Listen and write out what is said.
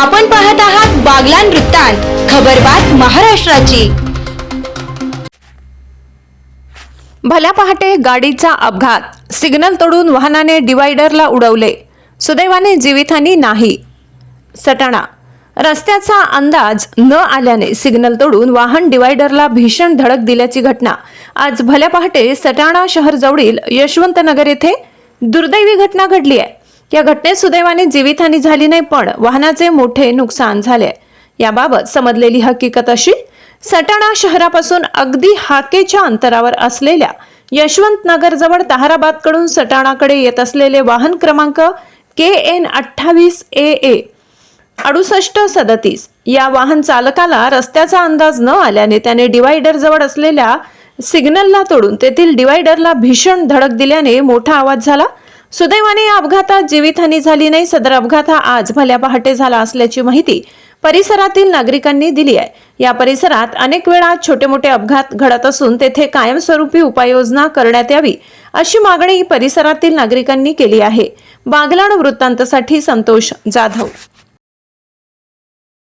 आपण पाहत आहात बागलान वृत्तांत खबरबात महाराष्ट्राची. भल्या पहाटे गाडीचा अपघात. सिग्नल तोडून वाहनाने डिवायडरला उडवले. सुदैवाने जीवितहानी नाही. सटाणा. रस्त्याचा अंदाज न आल्याने सिग्नल तोडून वाहन डिवायडरला भीषण धडक दिल्याची घटना. आज भल्या पहाटे सटाणा शहरजवळील यशवंतनगर येथे दुर्दैवी घटना घडली आहे. या घटनेत सुदैवाने जीवितहानी झाली नाही पण वाहनाचे मोठे नुकसान झाले. याबाबत समजलेली हकीकत अशी सटाणा शहरापासून अगदी हाकेच्या अंतरावर असलेल्या यशवंत नगर जवळ ताहराबादकडून सटाणाकडे येत असलेले वाहन क्रमांक के एन अठ्ठावीस ए ए अडुसष्ट सदतीस. या वाहन चालकाला रस्त्याचा अंदाज न आल्याने त्याने डिवायडर जवळ असलेल्या सिग्नलला तोडून तेथील डिवायडरला भीषण धडक दिल्याने मोठा आवाज झाला. सुदैवाने या अपघातात जीवितहानी झाली नाही. सदर अपघात हा आज भल्या पहाटे झाला असल्याची माहिती परिसरातील नागरिकांनी दिली आहे. या परिसरात अनेक वेळा छोटे मोठे अपघात घडत असून तेथे कायमस्वरूपी उपाययोजना करण्यात यावी अशी मागणी परिसरातील नागरिकांनी केली आहे. बागलाण वृत्तांतसाठी संतोष जाधव